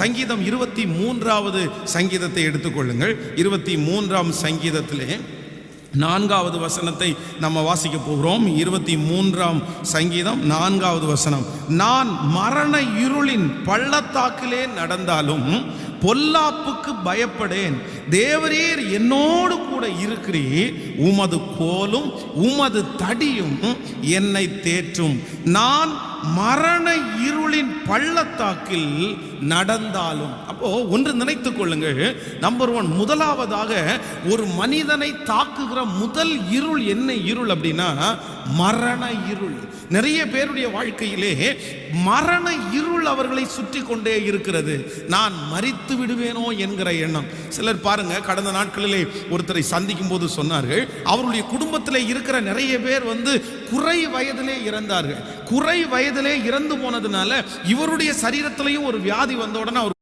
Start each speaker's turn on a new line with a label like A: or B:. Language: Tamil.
A: சங்கீதம் இருபத்தி மூன்றாவது சங்கீதத்தை எடுத்துக்கொள்ளுங்கள். இருபத்தி மூன்றாம் சங்கீதத்திலே நான்காவது வசனத்தை நம்ம வாசிக்க போகிறோம். இருபத்தி மூன்றாம் சங்கீதம் நான்காவது வசனம். நான் மரண இருளின் பள்ளத்தாக்கிலே நடந்தாலும் பொல்லாப்புக்கு பயப்படேன். தேவரீர் என்னோடு கூட இருக்கிறீர். உமது கோலும் உமது தடியும் என்னை தேற்றும். நான் மரண இருளின் பள்ளத்தாக்கில் நடந்தாலும் அப்போ ஒன்று நினைத்துக் கொள்ளுங்கள். நம்பர் ஒன் முதலாவதாக ஒரு மனிதனை தாக்குகிற முதல் இருள் என்ன இருள் அப்படின்னா மரண இருள். நிறைய பேருடைய வாழ்க்கையிலே மரண இருள் அவர்களை சுற்றி கொண்டே இருக்கிறது. நான் மறித்து விடுவேனோ என்கிற எண்ணம். சிலர் பாருங்க கடந்த நாட்களிலே ஒருத்தரை சந்திக்கும் போது சொன்னார்கள் அவருடைய குடும்பத்தில் இருக்கிற நிறைய பேர் வந்து குறை வயதிலே இறந்தார்கள். குறை வயதிலே இறந்து போனதுனால இவருடைய சரீரத்திலையும் ஒரு வியாதி வந்த உடனே அவர்